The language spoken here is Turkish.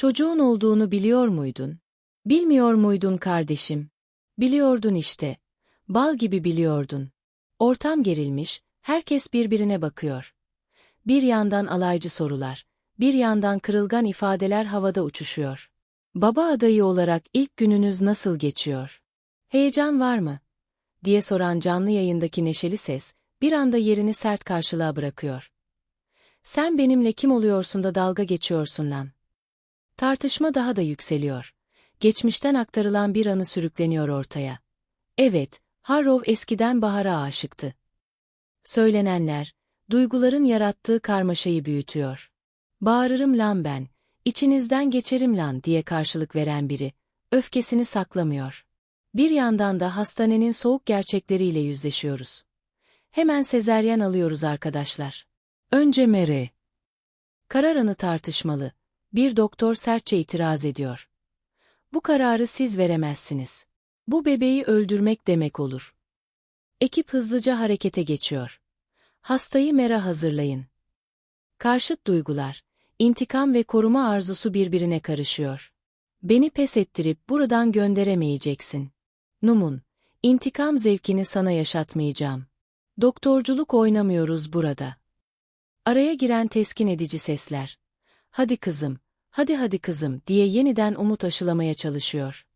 Çocuğun olduğunu biliyor muydun? Bilmiyor muydun kardeşim? Biliyordun işte. Bal gibi biliyordun. Ortam gerilmiş, herkes birbirine bakıyor. Bir yandan alaycı sorular, bir yandan kırılgan ifadeler havada uçuşuyor. Baba adayı olarak ilk gününüz nasıl geçiyor? Heyecan var mı? diye soran canlı yayındaki neşeli ses, bir anda yerini sert karşılığa bırakıyor. Sen benimle kim oluyorsun da dalga geçiyorsun lan? Tartışma daha da yükseliyor. Geçmişten aktarılan bir anı sürükleniyor ortaya. Evet, Harrow eskiden Bahar'a aşıktı. Söylenenler, duyguların yarattığı karmaşayı büyütüyor. Bağırırım lan ben, içinizden geçerim lan diye karşılık veren biri, öfkesini saklamıyor. Bir yandan da hastanenin soğuk gerçekleriyle yüzleşiyoruz. Hemen sezeryen alıyoruz arkadaşlar. Önce Mere. Karar anı tartışmalı. Bir doktor sertçe itiraz ediyor. Bu kararı siz veremezsiniz. Bu bebeği öldürmek demek olur. Ekip hızlıca harekete geçiyor. Hastayı mera hazırlayın. Karşıt duygular, intikam ve koruma arzusu birbirine karışıyor. Beni pes ettirip buradan gönderemeyeceksin. Numun, intikam zevkini sana yaşatmayacağım. Doktorculuk oynamıyoruz burada. Araya giren teskin edici sesler. Hadi kızım, hadi hadi kızım diye yeniden umut aşılamaya çalışıyor.